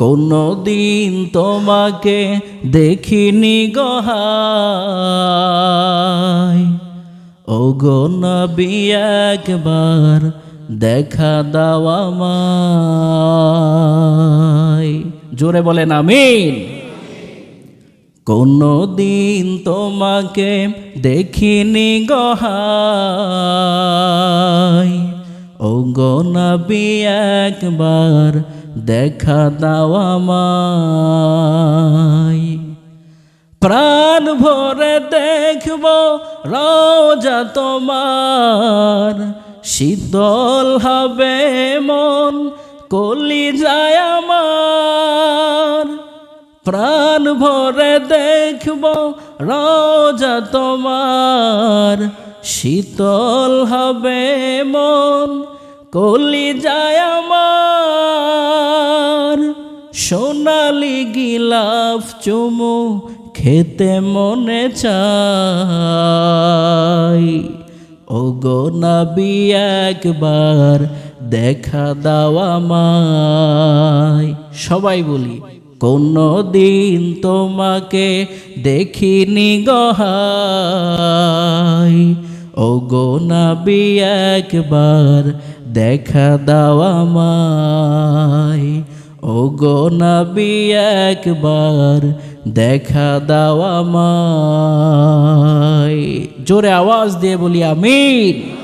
কোনো দিন তোমাকে দেখিনি গহায় ও গো নবী, একবার দেখা দাও আমায়। জোরে বলেন আমিন। কোনো দিন তোমাকে দেখিনি গহাই ও গো নবী, একবার দেখা দাও আমায়। প্রাণ ভরে দেখব রোজা তোমার। শীতল হবে মন কলি যায় আমার। প্রাণ ভরে দেখব রোজা তোমার। শীতল হবে মন কলি যায় আমার। সোনালি গিলাফ চুমু খেতে মনে চাই। ও গো নবী, একবার দেখা দাও আমায়। সবাই বলি কোনো দিন তোমাকে দেখিনি গহাই ও গো নবী, একবার দেখা দাও আমায়। ও গো নবী, একবার দেখা দাও আমায়। জোরে আওয়াজ দিয়ে বলি, আমিন।